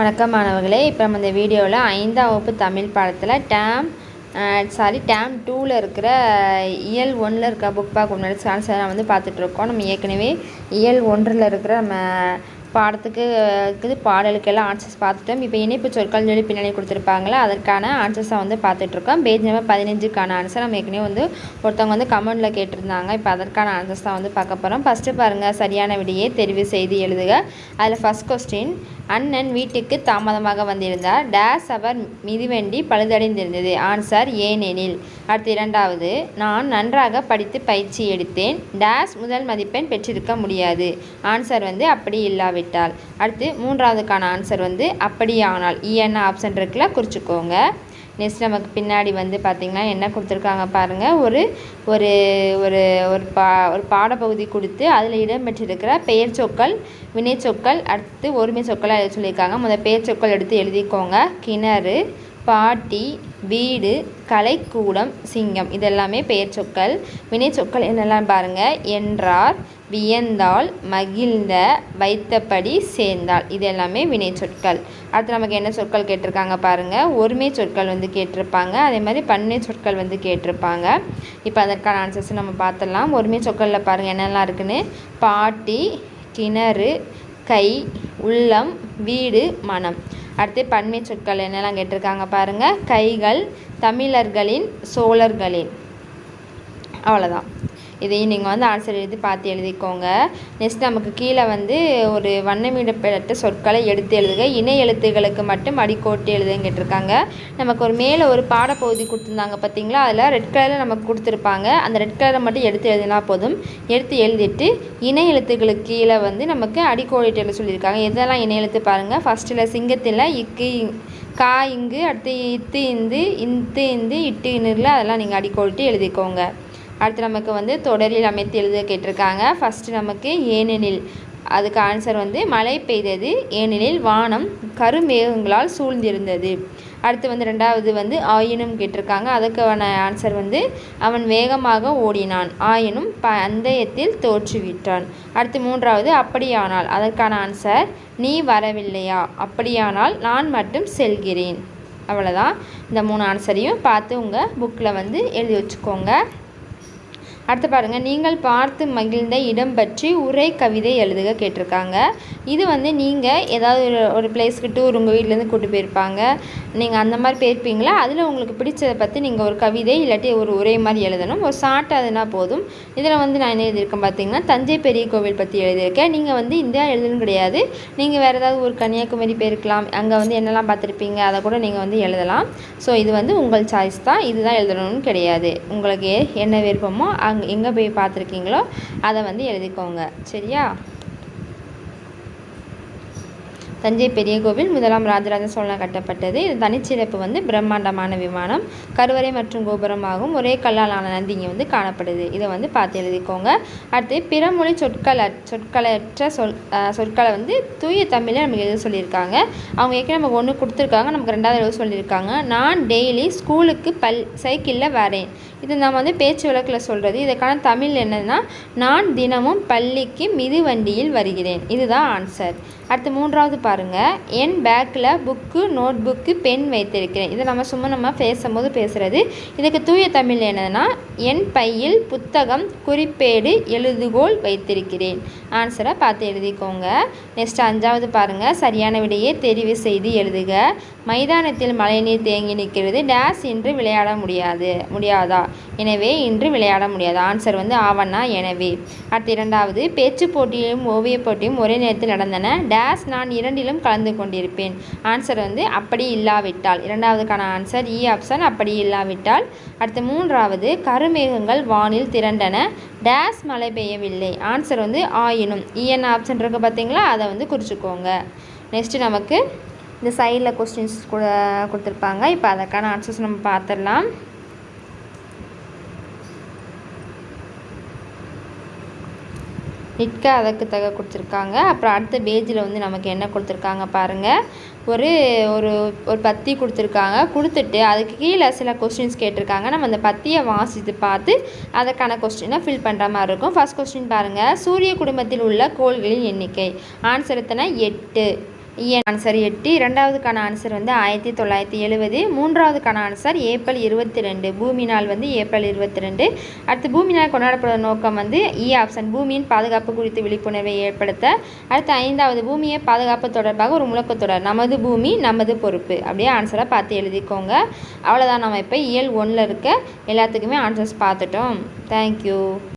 வணக்கம் மாணவர்களே. இப்போ நம்ம இந்த வீடியோவில் ஐந்தாம் வகுப்பு தமிழ் பாடத்தில் டேம் சாரி டேம் டூவில் இருக்கிற இயல் ஒன்றில் இருக்கிற புக் பேக் முன்னாடி ஆன்சர் வந்து பார்த்துட்ருக்கோம் நம்ம ஏற்கனவே இயல் ஒன்றில் இருக்கிற நம்ம பாடத்துக்கு இருக்குது. பாடலுக்கெல்லாம் ஆன்சர்ஸ் பார்த்துட்டோம். இப்போ இணைப்பு சொற்கள் சொல்லி பின்னாடி கொடுத்துருப்பாங்களே அதற்கான ஆன்சர்ஸை வந்து பார்த்துட்ருக்கோம். பேஜ் நம்பர் பதினஞ்சுக்கான ஆன்சர் நம்ம ஏற்கனவே வந்து ஒருத்தவங்க வந்து கமெண்டில் கேட்டிருந்தாங்க. இப்போ அதற்கான ஆன்சர்ஸ் தான் வந்து பார்க்க போகிறோம் ஃபஸ்ட்டு பாருங்கள் சரியான விடையை தெரிவு செய்து எழுதுக. அதில் ஃபஸ்ட் கொஸ்டின் அண்ணன் வீட்டுக்கு தாமதமாக வந்திருந்தார். டேஸ் அவர் மிதிவண்டி பழுதடைந்திருந்தது. ஆன்சர் ஏனெனில். அடுத்து இரண்டாவது நான் நன்றாக படித்து பயிற்சி எடுத்தேன். டேஸ் முதல் மதிப்பெண் பெற்றிருக்க முடியாது. ஆன்சர் வந்து அப்படி இல்லாவிட்டால் அடுத்து மூன்றாவதுக்கான ஆன்சர் வந்து அப்படியானால். E, இஎன்ன ஆப்ஷன் இருக்குல்ல குறிச்சிக்கோங்க. நெக்ஸ்ட் நமக்கு பின்னாடி வந்து பார்த்திங்கன்னா என்ன கொடுத்துருக்காங்க பாருங்கள் ஒரு ஒரு ஒரு ஒரு பா ஒரு பாடப்பகுதி கொடுத்து அதில் இடம்பெற்றிருக்கிற பெயர் சொற்கள் வினை சொற்கள் அடுத்து ஒருமை சொற்களாக எழுத சொல்லியிருக்காங்க. முதல் பெயர் சொற்கள் எடுத்து எழுதிக்கோங்க. கிணறு பாட்டி வீடு கலைக்கூடம் சிங்கம். இதெல்லாமே பெயர் சொற்கள். வினை சொற்கள் என்னெல்லாம் பாருங்கள் என்றார் வியந்தாள் மகிழ்ந்த வைத்தபடி சேர்ந்தாள். இது எல்லாமே வினை சொற்கள். அடுத்து நமக்கு என்ன சொற்கள் கேட்டிருக்காங்க பாருங்கள் ஒருமை சொற்கள் வந்து கேட்டிருப்பாங்க. அதே மாதிரி பன்மை சொற்கள் வந்து கேட்டிருப்பாங்க. இப்போ அதற்கான ஆன்சர்ஸ் நம்ம பார்த்துடலாம். ஒருமை சொற்களில் பாருங்கள் என்னெல்லாம் இருக்குன்னு? பாட்டி கிணறு கை உள்ளம் வீடு மனம். அடுத்து பன்மை சொற்கள் என்னெல்லாம் கேட்டிருக்காங்க பாருங்கள் கைகள் தமிழர்களின் சோழர்களின். அவ்வளோதான் இதையும் நீங்கள் வந்து ஆன்சர் எழுதி பார்த்து எழுதிக்கோங்க. நெக்ஸ்ட் நமக்கு கீழே வந்து ஒரு வண்ணமிடப்பட்ட சொற்களை எடுத்து எழுதுக. இணை எழுத்துகளுக்கு மட்டும் அடிக்கோட்டு எழுதுன்னு கேட்டிருக்காங்க. நமக்கு ஒரு மேலே ஒரு பாடப்பகுதி கொடுத்துருந்தாங்க பார்த்தீங்களா? அதில் ரெட் கலரில் நமக்கு கொடுத்துருப்பாங்க. அந்த ரெட் கலரை மட்டும் எடுத்து எழுதினா போதும். எடுத்து எழுதிட்டு இணை எழுத்துக்களுக்கு கீழே வந்து நமக்கு அடிக்கோடிட்டு எழுத சொல்லியிருக்காங்க. எதெல்லாம் இணை எழுத்து பாருங்கள் ஃபஸ்ட்டில் சிங்கத்தில் இக்கு கா இங்கு அடுத்து இத்து இந்து இந்து இந்து இட்டு இன்னில் அதெல்லாம் நீங்கள் அடிக்கோடிட்டு எழுதிக்கோங்க. அடுத்து நமக்கு வந்து தொடரில் அமைத்து எழுத கேட்டிருக்காங்க. ஃபஸ்ட்டு நமக்கு ஏனெனில் அதுக்கு ஆன்சர் வந்து மழை பெய்தது. ஏனெனில் வானம் கருமேகங்களால் சூழ்ந்திருந்தது. அடுத்து வந்து ரெண்டாவது வந்து ஆயினும் கேட்டிருக்காங்க. அதுக்கான ஆன்சர் வந்து அவன் வேகமாக ஓடினான். ஆயினும் பந்தயத்தில் தோற்றுவிட்டான். அடுத்து மூன்றாவது அப்படியானால் அதற்கான ஆன்சர் நீ வரவில்லையா? அப்படியானால் நான் மட்டும் செல்கிறேன். அவ்வளோதான் இந்த மூணு ஆன்சரையும் பார்த்து உங்கள் புக்கில் வந்து எழுதி வச்சுக்கோங்க. அடுத்து பாருங்கள் நீங்கள் பார்த்து மகிழ்ந்த இடம் பற்றி உரை கவிதை எழுதுக கேட்டிருக்காங்க. இது வந்து நீங்கள் ஏதாவது ஒரு ஒரு பிளேஸ்க்கு டூர் உங்கள் வீட்டிலேருந்து கூட்டு போயிருப்பாங்க. நீங்கள் அந்த மாதிரி போயிருப்பீங்களா? அதில் உங்களுக்கு பிடிச்சதை பற்றி நீங்கள் ஒரு கவிதை இல்லாட்டி ஒரு உரை மாதிரி எழுதணும். ஒரு ஷார்ட்டாக அதுனா போதும். இதில் வந்து நான் என்ன எழுதியிருக்கேன் பார்த்தீங்கன்னா தஞ்சை பெரிய கோவில் பற்றி எழுதியிருக்கேன். நீங்கள் வந்து இந்தியா எழுதணும் கிடையாது. நீங்கள் வேறு ஏதாவது ஒரு கன்னியாகுமரி போயிருக்கலாம். அங்கே வந்து என்னெல்லாம் பார்த்துருப்பீங்க? அதை கூட நீங்கள் வந்து எழுதலாம். ஸோ இது வந்து உங்கள் சாய்ஸ் தான். இதுதான் எழுதணும்னு கிடையாது. உங்களுக்கு என்ன விருப்பமோ அங்கே எங்கே போய் பார்த்துருக்கீங்களோ அதை வந்து எழுதிக்கோங்க. சரியா? தஞ்சை பெரிய கோவில் முதலாம் ராஜராஜ சோழன் கட்டப்பட்டது. இது தனிச்சிறப்பு வந்து பிரம்மாண்டமான விமானம் கருவறை மற்றும் கோபுரமாகவும் ஒரே கல்லால் ஆன நந்தி இங்கே வந்து காணப்படுது. இதை வந்து பார்த்து எழுதிக்கோங்க. அடுத்து பிறமொழி சொற்கள சொற்களற்ற சொல் சொற்களை வந்து தூய தமிழில் நமக்கு எழுத சொல்லியிருக்காங்க. அவங்க ஏற்கனவே நமக்கு ஒன்று கொடுத்துருக்காங்க. நமக்கு ரெண்டாவது எழுத சொல்லியிருக்காங்க. நான் டெய்லி ஸ்கூலுக்கு பல் சைக்கிளில் வரேன். இது நம்ம வந்து பேச்சு வழக்கில் சொல்கிறது இதுக்கான தமிழ் என்னன்னா நான் தினமும் பள்ளிக்கு மிதிவண்டியில் வருகிறேன். இதுதான் ஆன்சர். அடுத்து மூன்றாவது பாருங்கள் என் பேக்கில் புக்கு நோட் புக்கு பென் வைத்திருக்கிறேன். இதை நம்ம சும்மா நம்ம பேசும்போது பேசுகிறது இதுக்கு தூய தமிழ் என்னன்னா என் பையில் புத்தகம் குறிப்பேடு எழுதுகோல் வைத்திருக்கிறேன். ஆன்சரை பார்த்து எழுதிக்கோங்க. நெக்ஸ்ட் அஞ்சாவது பாருங்கள் சரியான விடையே தெரிவு செய்து எழுதுக. மைதானத்தில் மழைநீர் தேங்கி நிற்கிறது. டேஸ் இன்று விளையாட முடியாது. முடியாதா? எனவே இன்று விளையாட முடியாது. ஆன்சர் வந்து ஆவண்ணா எனவே. அடுத்து இரண்டாவது. பேச்சு போட்டியும் ஓவிய போட்டியும் ஒரே நேரத்தில் நடந்தன. டேஸ் நான் இரண்டு இரண்டிலும் கலந்து கொண்டிருப்பேன். ஆன்சர் வந்து அப்படி இல்லாவிட்டால். இரண்டாவதுக்கான ஆன்சர் இ ஆப்ஷன் அப்படி இல்லாவிட்டால். அடுத்து மூன்றாவது கருமேகங்கள் வானில் திரண்டன டேஸ் மழை பெய்யவில்லை. ஆன்சர் வந்து ஆயினும் இஎன் e ஆப்ஷன் இருக்குது பார்த்தீங்களா? அதை வந்து குறிச்சிக்கோங்க. நெக்ஸ்ட்டு நமக்கு இந்த சைடில் கொஸ்டின்ஸ் கூட கொடுத்துருப்பாங்க. இப்போ அதற்கான ஆன்சர்ஸ் நம்ம பார்த்துடலாம். நிற்க அதற்கு தக கொடுத்துருக்காங்க. அப்புறம் அடுத்த பேஜில் வந்து நமக்கு என்ன கொடுத்துருக்காங்க பாருங்கள் ஒரு ஒரு ஒரு பத்தி கொடுத்துருக்காங்க. கொடுத்துட்டு அதுக்கு கீழே சில கொஸ்டின்ஸ் கேட்டிருக்காங்க. நம்ம அந்த பத்தியை வாசித்து பார்த்து அதற்கான கொஸ்டினை ஃபில் பண்ணுற மாதிரி இருக்கும். ஃபஸ்ட் கொஸ்டின் பாருங்கள் சூரிய குடும்பத்தில் உள்ள கோள்களின் எண்ணிக்கை. ஆன்சர் எத்தனை? எட்டு. ஆன்சர் எட்டு. இரண்டாவதுக்கான ஆன்சர் வந்து ஆயிரத்தி தொள்ளாயிரத்தி எழுபது மூன்றாவதுக்கான ஆன்சர் ஏப்ரல் இருபத்தி ரெண்டு பூமி நாள் வந்து ஏப்ரல் இருபத்தி ரெண்டு அடுத்து பூமி நாள் கொண்டாடப்படும் நோக்கம் வந்து இ ஆப்ஷன் பூமியின் பாதுகாப்பு குறித்து விழிப்புணர்வை ஏற்படுத்த. அடுத்து ஐந்தாவது பூமியை பாதுகாப்பு தொடர்பாக ஒரு முழக்கத்தொடர். நமது பூமி நமது பொறுப்பு. அப்படியே ஆன்சரை பார்த்து எழுதிக்கோங்க. அவ்வளோதான் நம்ம இப்போ இயல் ஒன்றில் இருக்க எல்லாத்துக்குமே ஆன்சர்ஸ் பார்த்துட்டோம். தேங்க்யூ